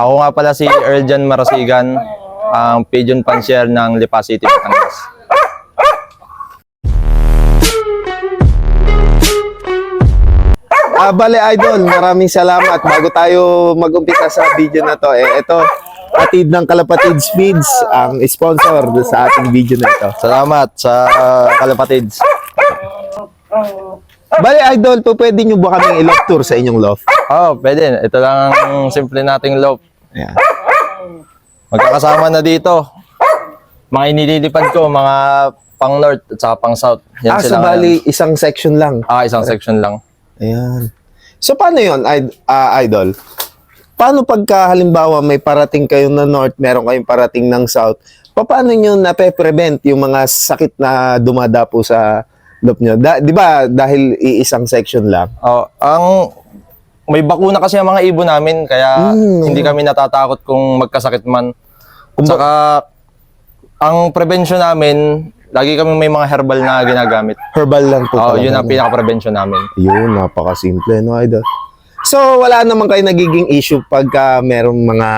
Ako nga pala si Erjan Marasigan, ang pigeon pansier ng Lipa City, Batangas. Ah, bale idol, maraming salamat. Bago tayo mag-umpisa sa video na to, eh ito, Atid ng Kalapatids Feeds ang sponsor sa ating video na ito. Salamat sa uh, kalapatids. Bale idol, po pwede nyo ba kaming i-loft tour sa inyong loft? Oh, pwede. Ito lang ang simple nating loop. Ayan. Magkakasama na dito. Mga inililipad ko, mga pang north at saka pang south. Yan Ah, so sila bali, isang section lang. ngayon. Ah, isang section lang. Ayan. So paano yun, id- ah, idol? Paano pagka halimbawa may parating kayo na north, meron kayong parating ng south, paano nyo nape-prevent yung mga sakit na dumadapo sa loop nyo? Da- di ba dahil iisang section lang? Oh, ang may bakuna kasi ang mga ibon namin kaya Mm. hindi kami natatakot kung magkasakit man. Kumba- Saka ang prevention namin, lagi kami may mga herbal na ginagamit. Herbal lang po Oh, talaga, yun ang no? pinaka-prevention namin. Yun, napakasimple, no, idol? So, wala naman kayo nagiging issue pagka merong mga...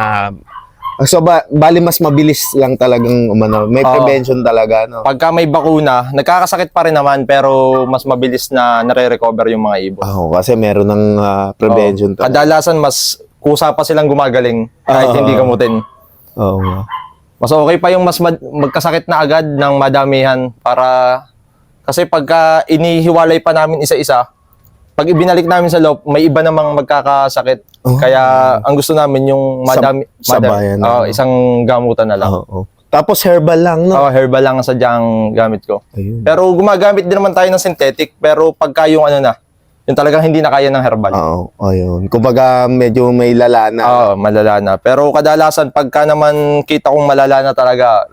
So, ba, bali mas mabilis lang talagang umano. May Oo. prevention talaga, no? Pagka may bakuna, nagkakasakit pa rin naman pero mas mabilis na nare-recover yung mga ibon. Oo, kasi meron ng ah, prevention talaga. Kadalasan mas kusa pa silang gumagaling kahit Oo. hindi gamutin. Oo nga. Mas okay pa yung mas mad- magkasakit na agad ng madamihan para kasi pagka inihiwalay pa namin isa-isa, pag ibinalik namin sa loob, may iba namang magkakasakit. Oh. Kaya ang gusto namin yung madami, Sab- madami sabayan na, Oo, no? isang gamutan na lang. Oo. Tapos herbal lang, no? Oo, herbal lang ang sadyang gamit ko. Ayun. Pero gumagamit din naman tayo ng synthetic, pero pagka yung ano na, yung talagang hindi na kaya ng herbal. Oo, ayun. Kumbaga, medyo may lala na. Oo, malala na. Pero kadalasan, pagka naman kita kong malala na talaga,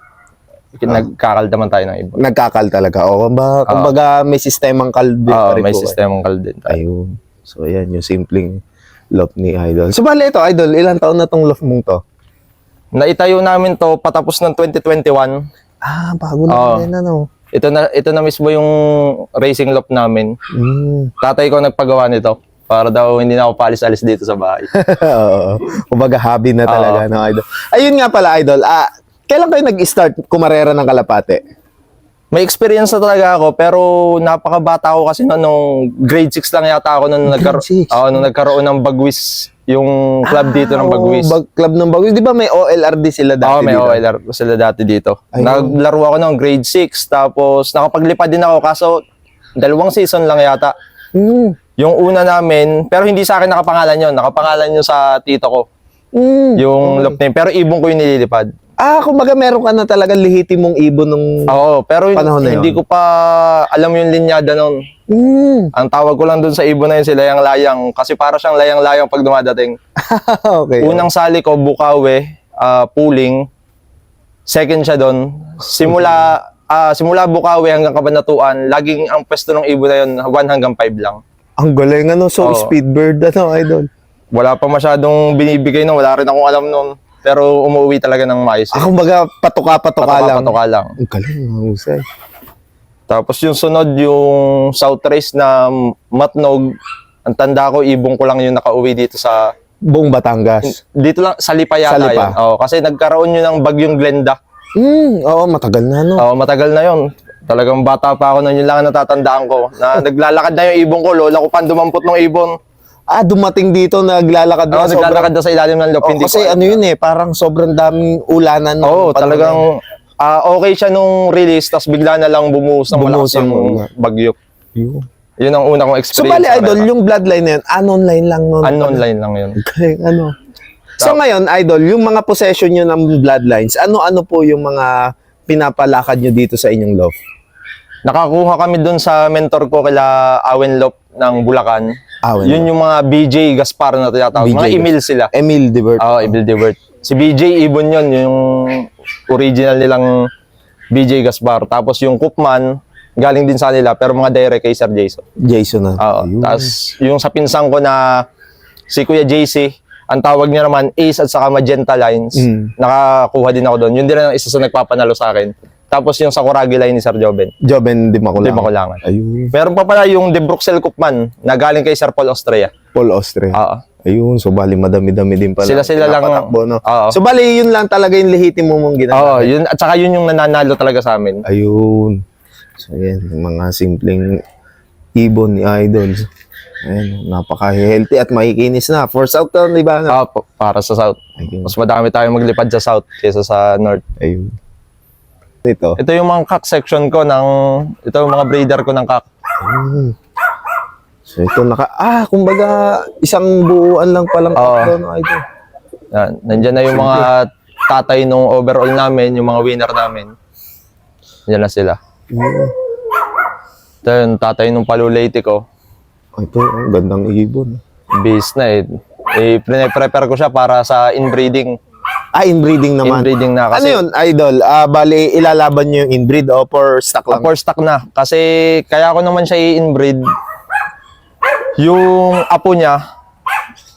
nagkakaldaman tayo ng iba. Nagkakal talaga. O, kumbaga, kumbaga may sistemang kalbi Oo, pa rin may po. sistemang kaldin tayo. Ayun. So, yan yung simpleng loft ni Idol. So, bali ito, Idol, ilang taon na tong loft mong to? Naitayo namin to patapos ng 2021. Ah, bago na Oo. yan, ano? Ito na ito na mismo yung racing loop namin. Mm. Tatay ko nagpagawa nito para daw hindi na ako paalis-alis dito sa bahay. Oo. Kumbaga, hobby na talaga, no, Idol? Ayun nga pala, Idol. Ah, kailan kayo nag-start kumarera ng kalapate? May experience na talaga ako pero napakabata ako kasi noon nung grade 6 lang yata ako nung nagkaroon six? nung nagkaroon ng Bagwis yung club dito ng Bagwis. Ah, Bag, club ng Bagwis. Di ba may OLRD sila dati Oo, may dito? OLR sila dati dito. Ayun. Naglaro ako ng grade 6 tapos nakapaglipad din ako kaso dalawang season lang yata. Mm. Yung una namin, pero hindi sa akin nakapangalan yon Nakapangalan yun sa tito ko. Mm. Yung loop name. Pero ibon ko yung nililipad. Ah, kumbaga meron ka na talaga lihitim mong ibon nung... Oo, pero Panahon na hindi yun. ko pa alam yung linyada nun. Mm. Ang tawag ko lang dun sa ibon na yun, si Layang-Layang. Kasi para siyang layang-layang pag dumadating. okay. Unang sali ko, Bukawe, ah, Puling. Second siya doon. Simula ah, simula Bukawe hanggang Kabanatuan, laging ang pwesto ng ibon na yun, 1 hanggang 5 lang. Ang galing, ano? So, Oo. speed bird, ano, Idol? Wala pa masyadong binibigay nun, wala rin akong alam nun. Pero umuwi talaga ng maayos. Ah, kumbaga, patuka-patuka lang. Patuka lang. Ang galing, mahusay. Tapos yung sunod, yung South Race na Matnog, ang tanda ko, ibong ko lang yung nakauwi dito sa, Buong Batangas. dito lang, sa Lipa yata Sa Lipa. yun. Oo, kasi nagkaroon yun ng bagyong Glenda. Mm, oo, matagal na, no? Oo, matagal na yun. Talagang bata pa ako nun, yun lang ang natatandaan ko. Na naglalakad na yung ibon ko, lola ko pa dumampot ng ibon. Ah, dumating dito, naglalakad na. naglalakad na sa ilalim ng loob. Oh, hindi kasi ano yun eh, parang sobrang daming ulanan. Oo, yun. talagang ah, okay siya nung release, tapos bigla na lang bumuhos ng Bumuhos malakas yung bagyo. Yun. Yun ang una kong So, experience. bali, sa Idol, yung bloodline na yun, unknown line lang nun. Unknown line lang yun. Galing, ano? So ngayon, Idol, yung mga possession nyo ng bloodlines, ano-ano po yung mga pinapalakad nyo dito sa inyong love? Nakakuha kami dun sa mentor ko kila Awen Lop ng Bulacan. Ah, well, Yun yung mga BJ Gaspar na tinatawag. BJ Mga email sila. Emil Divert. Oo, Emil Dewert. Si BJ Ibon yun, yung original nilang BJ Gaspar. Tapos yung Cookman, galing din sa nila, pero mga direct kay Sir Jason. Jason na. Oo. Ayun. Tapos yung sa pinsang ko na si Kuya JC, ang tawag niya naman Ace at saka Magenta Lines. Mm. Nakakuha din ako doon. Yun din ang isa sa nagpapanalo sa akin. Tapos yung sa line ni Sir Joben. Joben Di Makulangan. Di Makulangan. Ayun. Meron pa pala yung De Bruxelles Cookman na galing kay Sir Paul Austria. Paul Austria. Oo. Ayun, so bali madami-dami din pala. Sila-sila lang- pinapatakbo, no? Oo. So bali yun lang talaga yung lehitimo mong Oo, ginagawa. yun, at saka yun yung nananalo talaga sa amin. Ayun. So yan, yung mga simpleng ibon ni Idol. Ayun, napaka-healthy at makikinis na. For South to, di ba? Ah, pa- para sa South. Ayun. Mas madami tayo maglipad sa South kaysa sa North. Ayun. Ito. Ito yung mga cock section ko ng, ito yung mga breeder ko ng cock. Hmm. So ito naka, ah, kumbaga, isang buuan lang palang Oo. tatlo, no, Idol. Yan. Nandyan na yung mga tatay nung overall namin, yung mga winner namin. Yan na sila. Hmm. Ito yung tatay nung palulate ko. Ito, ang gandang ibon. Base na eh. Eh, prepare ko siya para sa inbreeding. Ah, inbreeding naman. Inbreeding na Ano kasi. yun, Idol? Ah, bali, ilalaban nyo yung inbreed o for stock lang? for stock na. Kasi kaya ko naman siya i-inbreed. Yung apo niya,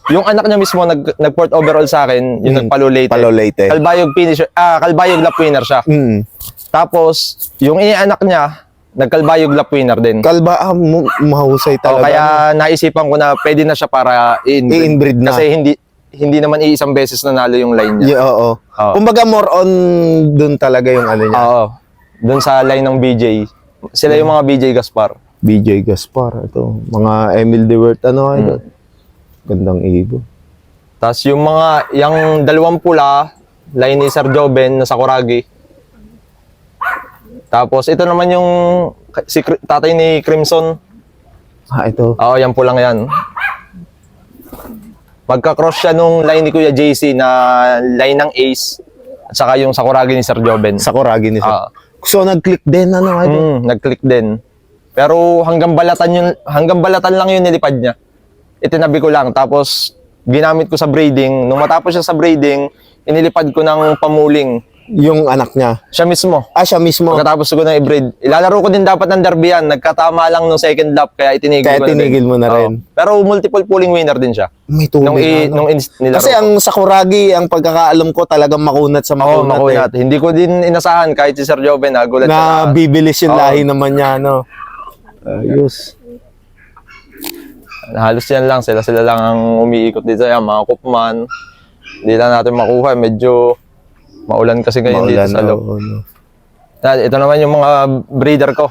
yung anak niya mismo nag, nag-port overall sa akin, yung Mm, nagpalulate. palulate. Kalbayog finisher, ah, kalbayog lap winner siya. Hmm. Tapos, yung inianak niya, nagkalbayog lap winner din. Kalba, ah, mahusay O, talaga. kaya naisipan ko na pwede na siya para i-inbreed. I-inbreed na. Kasi hindi hindi naman iisang beses nanalo yung line niya. Yeah, oo. Oo. Kumbaga more on dun talaga yung ano niya. Oo. Doon sa line ng BJ. Sila yung mga BJ Gaspar. BJ Gaspar, ito. Mga Emil De Wert, ano, Hmm. idol. Gandang ibon. Tapos yung mga, yung dalawang pula, line ni Sir Joben na Sakuragi. Tapos ito naman yung si tatay ni Crimson. Ah, ito. Oo, yan pulang yan. Magka-cross siya nung line ni Kuya JC na line ng Ace at saka yung Sakuragi ni Sir Joben. Sakuragi ni Ah. So, nag-click din, ano, idol. Mm, nag-click din. Pero hanggang balatan yun, hanggang balatan lang yun nilipad niya. Itinabi ko lang. Tapos, ginamit ko sa breeding. Nung matapos siya sa breeding, inilipad ko ng pamuling. Yung anak niya. Siya mismo. Ah, siya mismo. Pagkatapos ko na i-breed. Ilalaro ko din dapat ng derby yan. Nagkatama lang nung second lap, kaya itinigil Kaya ko na tinigil din. mo na Oo. rin. Pero multiple pulling winner din siya. May Nung, tunay i, na, ano. nung in, nilaro Kasi ko. ang Sakuragi, ang pagkakaalam ko, talagang makunat sa Oo, makunat. makunat. eh. Hindi ko din inasahan kahit si Sir Joven, nagulat siya Na bibilis yung Oo. lahi naman niya, no? Ayos. halos yan lang, sila-sila lang ang umiikot dito. Yan, mga kupman. Hindi lang natin makuha. Medyo maulan kasi ngayon dito Maulan, sa loob. oo, no? Yan, ito naman yung mga breeder ko.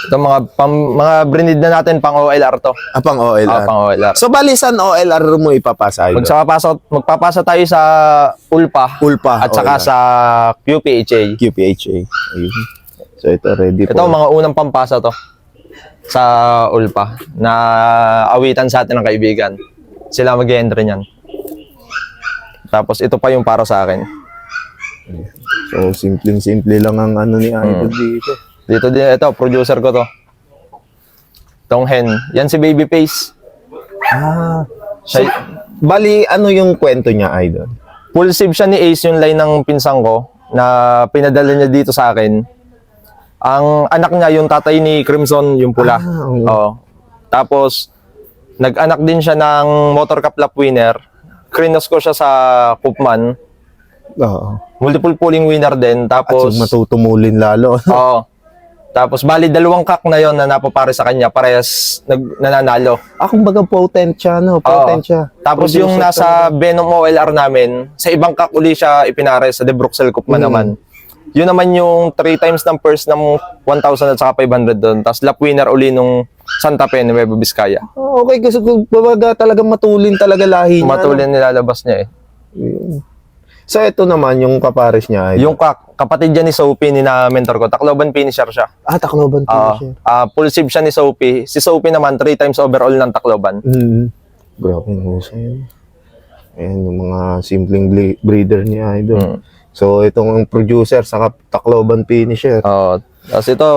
Ito mga pam, mga breed na natin pang OLR to. Ah, pang OLR. Ah, pang OLR. So, bali, saan OLR mo ipapasa? Idol? Magpapasa, magpapasa tayo sa Ulpa, Ulpa, at saka OLR. sa QPHA. QPHA. Ayun. So, ito ready Ito po. ang mga unang pampasa to sa Ulpa na awitan sa atin ng kaibigan. Sila mag entry niyan. Tapos ito pa yung para sa akin. So, simpleng-simple lang ang ano ni Idol Hmm. dito. Dito din, ito, producer ko to. Tong hen. Yan si Babyface. Ah. Siya, Bali, ano yung kwento niya, Idol? full save siya ni Ace yung line ng pinsang ko na pinadala niya dito sa akin. Ang anak niya, yung tatay ni Crimson, yung pula. Ah, oo. Oo. Tapos, nag-anak din siya ng Motor Cup Lap winner. Krinos ko siya sa Kupman. Oo. Multiple pulling winner din. At Tapos, so, matutumulin lalo. oo. Tapos, bali dalawang kak na yon na napapare sa kanya. Parehas nag, nananalo. ah, kumbaga potent siya, no? Potent Oo. siya. Tapos Producer yung nasa Venom OLR namin, sa ibang kak uli siya ipinare sa De Bruxelles Kupman Mm. naman. Yun naman yung 3 times ng purse ng 1,000 at saka 500 doon. Tapos lap winner uli nung Santa Fe, Nueva Vizcaya. Oh, okay, kasi kung babaga talagang matulin talaga lahi niya. Matulin nilalabas niya eh. Yun. So, ito naman, yung kapares niya. Idol. Yung kak, kapatid niya ni Sophie, ni na mentor ko, Tacloban finisher siya. Ah, Tacloban Ah, finisher. ah, full save siya ni Sophie. Si Sophie naman, 3 times overall ng Tacloban. Mm. Grabe ang husay. Ayan, yung mga simpleng breeder niya, idol. Mm. So, itong producer sa Tacloban finisher. Oo. Tapos ito,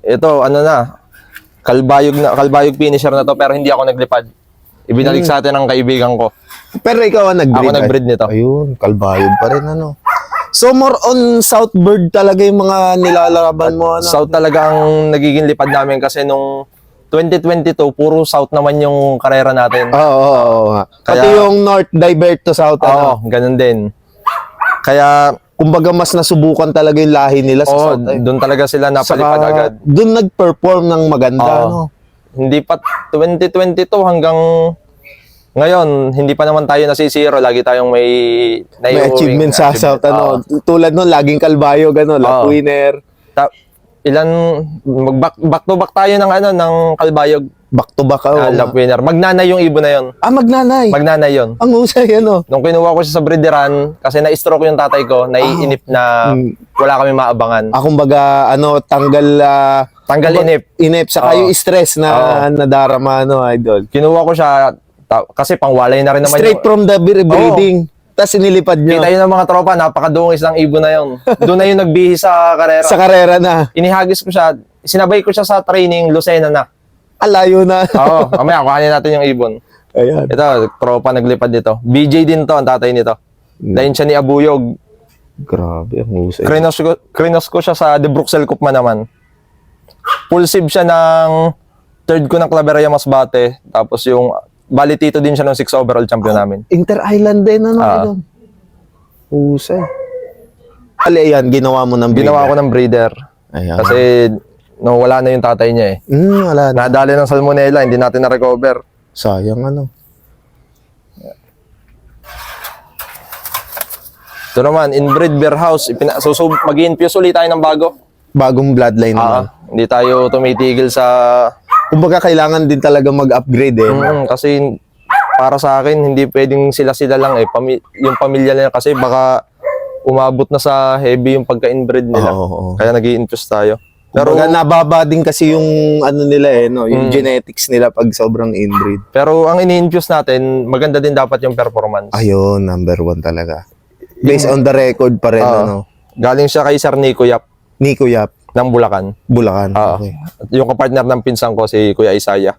ito, ano na, kalbayog na, kalbayog finisher na to, pero hindi ako naglipad. Ibinalik sa atin ng kaibigan ko. Pero ikaw ang nag-breed. Ako ay? nag-breed nito. Ayun, kalbayog pa rin, ano. So, more on Southbird talaga yung mga nilalaban mo, ano. South talaga ang nagiging lipad namin kasi nung 2022, puro South naman yung karera natin. Oo, oo, oo, nga. Pati Kaya- yung North divert to South, Oo, ano. ganun din. Kaya, Kumbaga, mas nasubukan talaga yung lahi nila sa South. eh. doon talaga sila napalipad Saka, agad. Doon nag-perform ng maganda, Oo. no. hindi pa 2022 hanggang ngayon, hindi pa naman tayo nasisiro. Lagi tayong may May achievement sa. South, ano. Tulad nun, laging kalbayo, gano'n, Oo. winner. Ta- ilan, mag back, back to back tayo ng ano, ng Kalbayog Back to back, oh. na lap winner. Magnanay yung ibon na yon. Ah, magnanay. Magnanay yon. Ang husay, ano. Nung kinuha ko siya sa breederan, kasi na-stroke yung tatay ko, naiinip na Mm. wala kami maabangan. Ah, kumbaga, ano, tanggal, ah, Tanggal kumbaga, inip. Inip, saka yung stress na nadarama, ano, idol. Kinuha ko siya, kasi pangwalay na rin naman Straight yung, from the bre- breeding. Tapos inilipad nyo. Kita yun ng mga tropa, napakadungis ng ibon na yun. Doon na yung nagbihis sa karera. Sa karera na. Inihagis ko siya, sinabay ko siya sa training, Lucena na. Alayo na. Oo, mamaya kuhanin natin yung ibon. Ayan. Ito, tropa naglipad dito. BJ din to, ang tatay nito. Lain siya ni Abuyog. Grabe, ang husay. Krinos ko, krinos ko siya sa De Bruxelles Cup man naman. Full sib siya ng third ko ng Claveria Masbate. Tapos yung, bali tito din siya ng 6 overall champion namin. Inter-island din, ano, Ah. idol. Husay. Ali, ayan, ginawa mo ng Ginawa ko ng breeder. Ayan. Kasi, no, wala na yung tatay niya eh. Hmm, wala na. Nadali ng salmonella, hindi natin na-recover. Sayang, ano. Ito naman, inbred bear house, ipina- susub, mag-infuse ulit tayo ng bago. Bagong bloodline naman. Ah, hindi tayo tumitigil sa... Kumbaga, kailangan din talaga mag-upgrade, eh. Mm, kasi para sa akin, hindi pwedeng sila-sila lang eh. Pami- yung pamilya nila kasi baka umabot na sa heavy yung pagka-inbred nila. Oo, oo. Kaya nag infuse tayo. Pero Pero, nababa din kasi yung ano nila eh, no? yung genetics nila pag sobrang inbreed. pero ang ini-infuse natin, maganda din dapat yung performance. Ayun, number one talaga. Based on the record pa rin, Ah. ano? Galing siya kay Sir Nico Yap Nico Yap, ng Bulacan. Bulacan. Ah, Okay. Yung kapartner ng pinsan ko, si Kuya Isaya.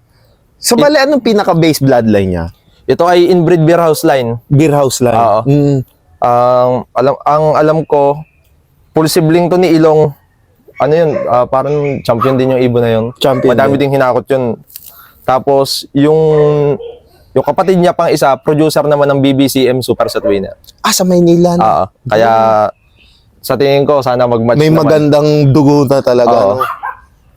So, bali, anong pinaka-base bloodline niya? Ito ay inbred beer house line. Beer house line. Oo. Mm. Ang alam ang alam ko full sibling to ni Ilong. Ano yun? ah, parang champion din yung ibon na yun. Champion Madami ding hinakot yun. Tapos yung yung kapatid niya pang isa, producer naman ng BBCM Super Set Winner. Ah, sa Maynila na. Ah, kaya sa tingin ko sana mag-match May naman. magandang dugo na talaga. Oo. ano?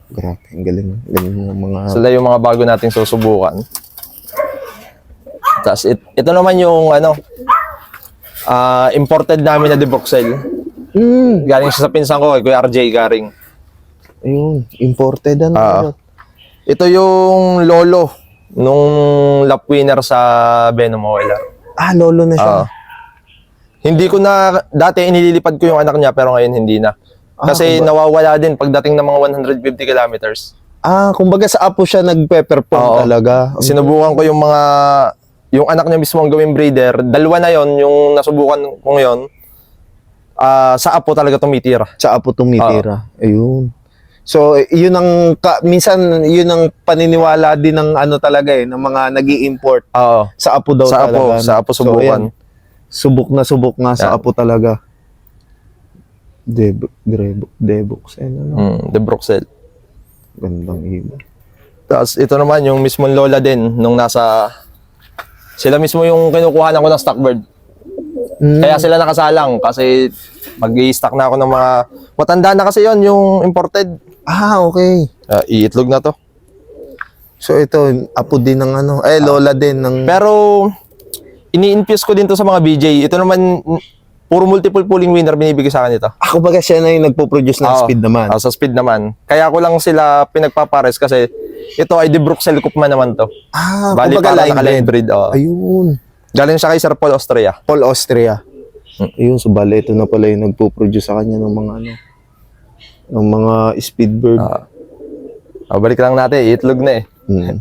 Grabe, ang galing. Galing ng mga... Sila yung mga bago nating susubukan. Tapos it, ito naman yung ano ah, imported namin na De Bruxelles. Mm. Galing siya sa pinsan ko, kay Kuya RJ Garing. Ayun, imported ano. Ah. Ito yung lolo nung lap winner sa Venom Oiler. ah, lolo na siya. Ah. Hindi ko na, dati inililipad ko yung anak niya pero ngayon hindi na. Ah, Kasi nawawala din pagdating ng mga 150 kilometers. Ah, kumbaga sa apo siya nagpe-perform Oo. talaga. Sinubukan ko yung mga, yung anak niya mismo ang gawing breeder. Dalawa na yon yung nasubukan ko ngayon. Ah, sa apo talaga tumitira. Sa apo tumitira. Ayun. So, yun ang, ka, minsan, yun ang paniniwala din ng ano talaga eh, ng mga nag import Oo. Sa apo daw Sa apo, talaga. sa apo subukan. ayan. Subok na subok nga sa apo talaga. Deb, Drebok, Debox, eh, ano, Mm, De Bruxelles. gandang ibon. Tapos ito naman yung mismong lola din nung nasa sila mismo yung kinukuha ko ng stockbird. Mm. Kaya sila nakasalang kasi mag-i-stock na ako ng mga matanda na kasi yon yung imported. Ah, okay. Uh, iitlog na to. So, ito, apo din ng ano, eh, lola din ng, Pero ini-infuse ko din to sa mga BJ. Ito naman mm, puro multiple pooling winner binibigay sa akin ito. ah, kumbaga siya na yung nagpo-produce ng Oo. speed naman. Ah, sa speed naman. Kaya ko lang sila pinagpapares kasi ito ay De Bruxelles Cup man naman to. Ah, Bali kumbaga para line naka-line breed. breed. Oh. Ayun. Galing siya kay Sir Paul Austria. Paul Austria. Hmm. Ayun, so bali, ito na pala yung nagpo-produce sa kanya ng mga ano, ng mga speedbird. Ah. Ah, balik lang natin, iitlog na eh. Hmm.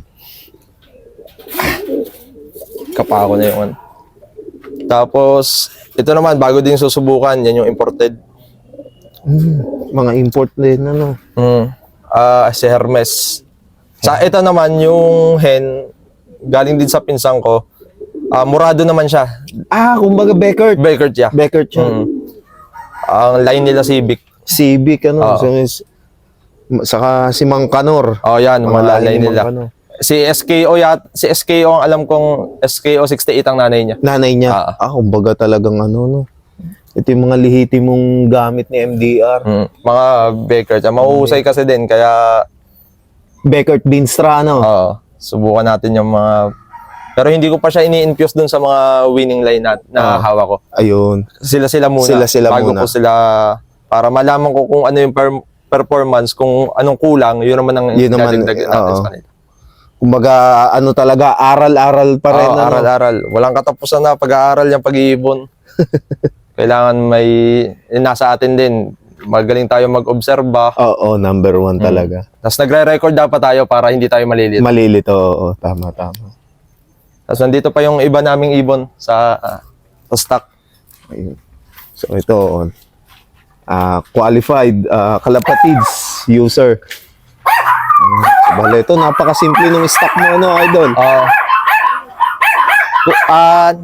Kapako na yung ano. Tapos, ito naman, bago din susubukan, yan yung imported. Hmm. Mga import din, ano. Mm. Ah, si Hermes. Sa ito naman, yung hen, galing din sa pinsang ko. Ah, murado naman siya. Ah, kumbaga Beckert. Baker siya. Beckert siya. Mm. Ang line nila Civic. Civic, ano. Oo. So, is, saka si Mang Kanor. Oh, yan, mga line ni nila. Mang Kanor. Si SKO yat, si SKO ang alam kong SKO 68 ang nanay niya. Nanay niya. Ah. Ah, kumbaga talagang ano, no. Ito yung mga lihiti mong gamit ni MDR. Mm. Mga Baker siya. Mahusay kasi din, kaya Beckert Binstra, ano? Oo. subukan natin yung mga... Pero hindi ko pa siya ini-infuse dun sa mga winning line na, na Ah. hawak ko. Ayun. Sila-sila muna. Sila-sila bago muna. ko sila... Para malaman ko kung ano yung per- performance, kung anong kulang, yun naman ang Yun naman, natin sa kanila. Kumbaga, ano talaga, aral-aral pa rin. Oo, ano? aral-aral. Walang katapusan na pag-aaral yung pag-iibon. Kailangan may... eh, nasa atin din. Magaling tayo mag-obserba. Oo, number one talaga. Tapos nagre-record dapat tayo para hindi tayo malilito. Malilito, oo. Tama, tama. Tapos nandito pa yung iba naming ibon sa, ah, sa stock. Ayun. So, ito, ah qualified ah, kalapatids user. Ayun. Bale, ito, napakasimple ng stock mo, ano, idol? Oo. Ah,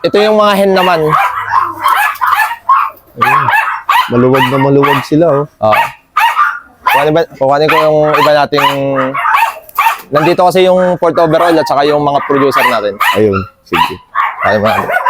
ito yung mga hen naman. Maluwag na maluwag sila, oh. Oo. Kuhanin, ba, kuhanin ko yung iba nating... Nandito kasi yung port overall at saka yung mga producer natin. Ayun, sige. Mo natin.